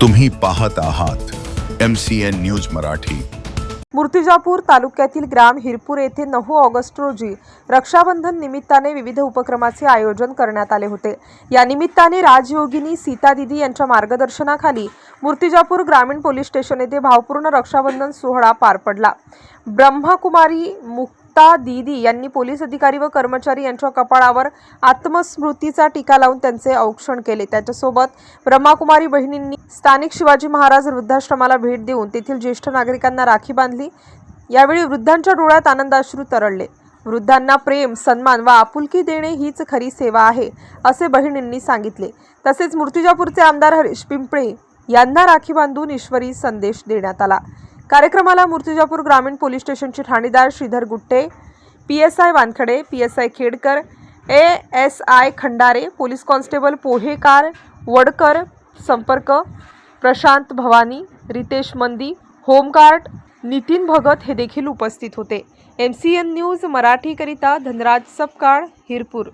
तुम्ही पाहत आहात M C N news Marathi. Murtijapur तालुक्यातील ग्राम हिरपूर येथे नऊ ऑगस्ट रोजी रक्षाबंधन निमित्ताने विविध उपक्रमाचे आयोजन करण्यात आले होते. या निमित्ताने राजयोगिनी सीता दिदी यांच्या मार्गदर्शनाखाली मूर्तिजापूर ग्रामीण पोलीस स्टेशन येथे भावपूर्ण रक्षाबंधन सोहळा पार पडला. ब्रह्मकुमारी मुक्त दिदी यांनी पोलीस अधिकारी व कर्मचारी यांच्या कपाळावर आत्मस्मृतीचा टीका लावून त्यांचे औक्षण केले. त्याच्यासोबत ब्रह्माकुमारी बहिणींनी स्थानिक शिवाजी महाराज वृद्धाश्रमाला भेट देऊन तेथील ज्येष्ठ नागरिकांना राखी बांधली. यावेळी वृद्धांच्या डोळ्यात आनंदाश्रू तरळले. वृद्धांना प्रेम सन्मान व आपुलकी देणे हीच खरी सेवा आहे असे बहिणींनी सांगितले. तसेच मूर्तिजापूरचे आमदार हरीश पिंपळे यांना राखी बांधून ईश्वरी संदेश देण्यात आला. कार्यक्रमाला मूर्तिजापूर ग्रामीण पोलीस स्टेशनचे ठाणेदार Shridhar Gutte P S I Wankhade P S I Khedkar A S I Khandare police constable पोहेकार Wadkar संपर्क प्रशांत भवानी रितेश मंदी होमगार्ड नितीन भगत हे देखील उपस्थित होते. एम सी एन न्यूज मराठीकरिता धनराज सपकाळ हिरपूर.